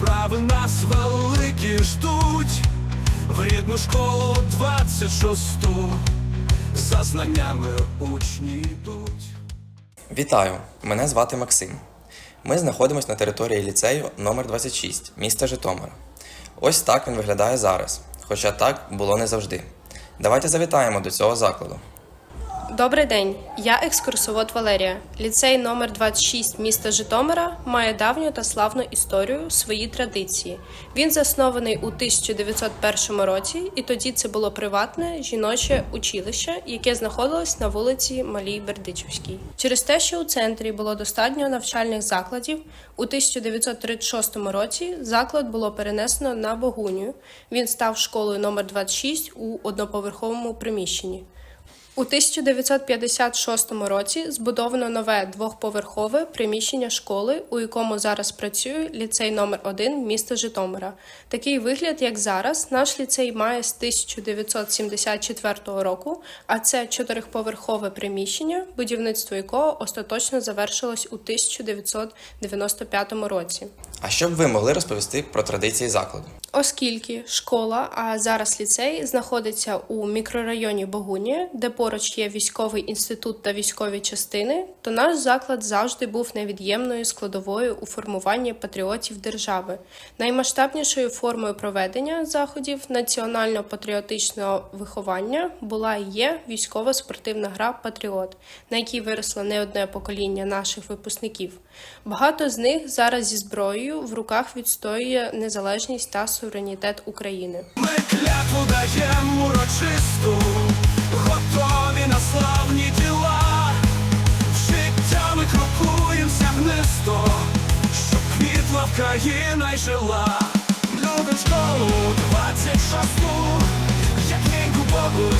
справи нас великі ждуть, в рідну школу 26-ту, за знаннями учні йдуть. Вітаю! Мене звати Максим. Ми знаходимося на території ліцею номер 26 міста Житомира. Ось так він виглядає зараз, хоча так було не завжди. Давайте завітаємо до цього закладу. Добрий день, я екскурсовод Валерія. Ліцей номер 26 міста Житомира має давню та славну історію, свої традиції. Він заснований у 1901 році, і тоді це було приватне жіноче училище, яке знаходилось на вулиці Малій Бердичівській. Через те, що у центрі було достатньо навчальних закладів, у 1936 році заклад було перенесено на Богунію. Він став школою номер 26 у одноповерховому приміщенні. У 1956 році збудовано нове двохповерхове приміщення школи, у якому зараз працює ліцей номер 1 міста Житомира. Такий вигляд, як зараз, наш ліцей має з 1974 року, а це чотирьохповерхове приміщення, будівництво якого остаточно завершилось у 1995 році. А що б ви могли розповісти про традиції закладу? Оскільки школа, а зараз ліцей, знаходиться у мікрорайоні Богунія, де поруч є військовий інститут та військові частини, то наш заклад завжди був невід'ємною складовою у формуванні патріотів держави. Наймасштабнішою формою проведення заходів національно-патріотичного виховання була і є військова спортивна гра Патріот, на якій виросло не одне покоління наших випускників. Багато з них зараз зі зброєю в руках відстоює незалежність та суверенітет України. Ми клятву даємо урочисту, країна й жила. любить школу 26, як неньку Богу